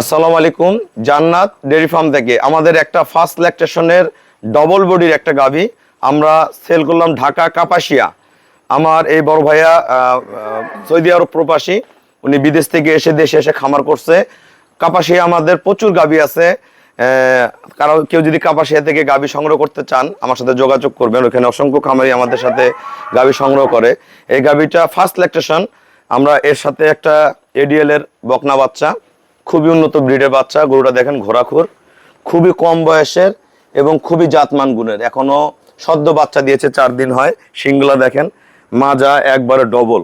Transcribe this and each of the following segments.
আসসালামু আলাইকুম জান্নাত ডেয়ারি ফার্ম থেকে। আমাদের একটা ফার্স্ট ল্যাকটেশনের ডবল বডির একটা গাভী আমরা সেল করলাম ঢাকা কাপাসিয়া। আমার এই বড় ভাইয়া সৌদি আরব প্রবাসী উনি বিদেশ থেকে এসে দেশে এসে খামার করছে। কাপাসিয়া আমাদের প্রচুর গাভী আছে। আহ, কারও কেউ যদি কাপাসিয়া থেকে গাভী সংগ্রহ করতে চান আমার সাথে যোগাযোগ করবেন। ওখানে অসংখ্য খামারি আমাদের সাথে গাভী সংগ্রহ করে। এই গাভীটা ফার্স্ট ল্যাকটেশন আমরা এর সাথে একটা এডিএল এর বকনা বাচ্চা। খুবই উন্নত ব্রিডের বাচ্চা, গরুটা দেখেন ঘোরাখুর খুবই কম বয়সের এবং খুবই জাতমান গুণের। এখনও সদ্য বাচ্চা দিয়েছে, চার দিন হয়, সিংগুলা দেখেন, মাজা একবারে ডবল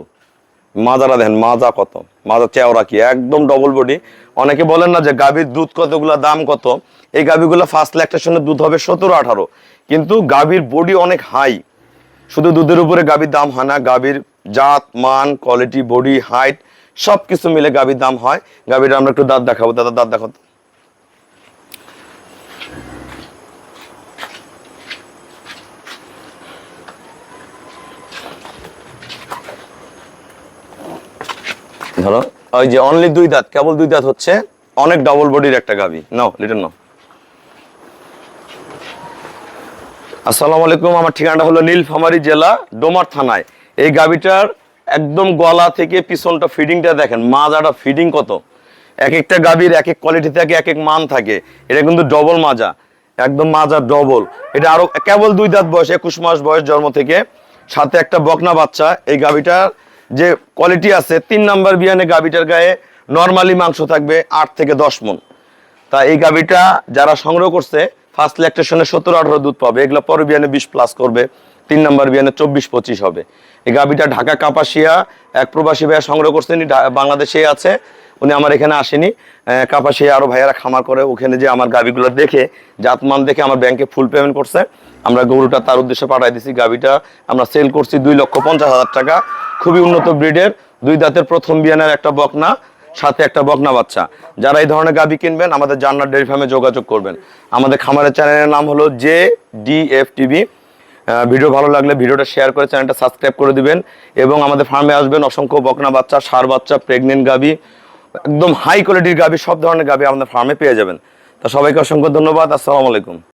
মাজারা দেখেন, মাজা কত, মাজা চেওড়া কি, একদম ডবল বডি অনেকে বলেন না যে গাভীর দুধ কতগুলা, দাম কত? এই গাভীগুলো ফার্স্ট ল্যাকটেশনের দুধ হবে সতেরো, আঠারো। কিন্তু গাভীর বডি অনেক হাই শুধু দুধের উপরে গাভীর দাম হয় না, গাভীর জাত, মান কোয়ালিটি বডি হাইট সব কিছু মিলে গাভীর দাম হয়। গাভীর আমরা একটু দাঁত দেখাবো। দাদা, দাঁত দেখাবো ধরো, ওই যে অনলি দুই দাঁত, কেবল দুই দাঁত হচ্ছে, অনেক ডবল বডির একটা গাভী নাও লিটন নাও। আসসালামু আলাইকুম। আমার ঠিকানাটা হলো নীলফামারী জেলা, ডোমার থানায়। এই গাবিটার একদম গলা থেকে পিছনটা ফিডিংটা দেখেন, মাজাটা ফিডিং কত? এক একটা গাভীর এক এক কোয়ালিটি থাকে, এক এক মান থাকে। এটা কিন্তু ডবল মাজা, একদম মাজা ডবল এটা আরও কেবল দুই দাঁত বয়স, একুশ মাস বয়স জন্ম থেকে। সাথে একটা বকনা বাচ্চা, এই গাবিটার যে কোয়ালিটি আছে, তিন নাম্বার বিয়ানে গাবিটার গায়ে নর্মালি মাংস থাকবে আট থেকে দশ মন তা এই গাভিটা যারা সংগ্রহ করছে ফার্স্ট ল্যাকটেশনে সতেরো আঠারো দুধ পাবে, এগুলো পরে বিয়ানে বিশ প্লাস করবে। তিন নম্বর বিয়ানে চব্বিশ পঁচিশ হবে। এই গাভিটা ঢাকা কাপাসিয়া, এক প্রবাসী ভাইয়া সংগ্রহ করছেন বাংলাদেশেই আছে। উনি আমার এখানে আসেনি। কাপাসিয়া আরও ভাইয়ারা খামার করে ওখানে যে আমার গাভিগুলো দেখে, জাতমান দেখে আমার ব্যাংকে ফুল পেমেন্ট করছে। আমরা গরুটা তার উদ্দেশ্যে পাঠাই দিছি। গাভিটা আমরা সেল করছি দুই লক্ষ পঞ্চাশ হাজার টাকা। খুবই উন্নত ব্রিডের দুই দাঁতের প্রথম বিয়ানের একটা বকনা, সাথে একটা বকনা বাচ্চা। যারা এই ধরনের গাবি কিনবেন, আমাদের জান্নার ডেয়ারি ফার্মে যোগাযোগ করবেন। আমাদের খামারের চ্যানেলের নাম হলো J D F TV. Video ভালো লাগলে ভিডিওটা শেয়ার করে চ্যানেলটা সাবস্ক্রাইব করে দিবেন এবং আমাদের ফার্মে আসবেন অসংখ্য বকনা বাচ্চা, সার বাচ্চা প্রেগনেন্ট গাবি, একদম হাই কোয়ালিটির গাবি, সব ধরনের গাবি আমাদের ফার্মে পেয়ে যাবেন। তো সবাইকে অসংখ্য ধন্যবাদ, আসসালামু আলাইকুম।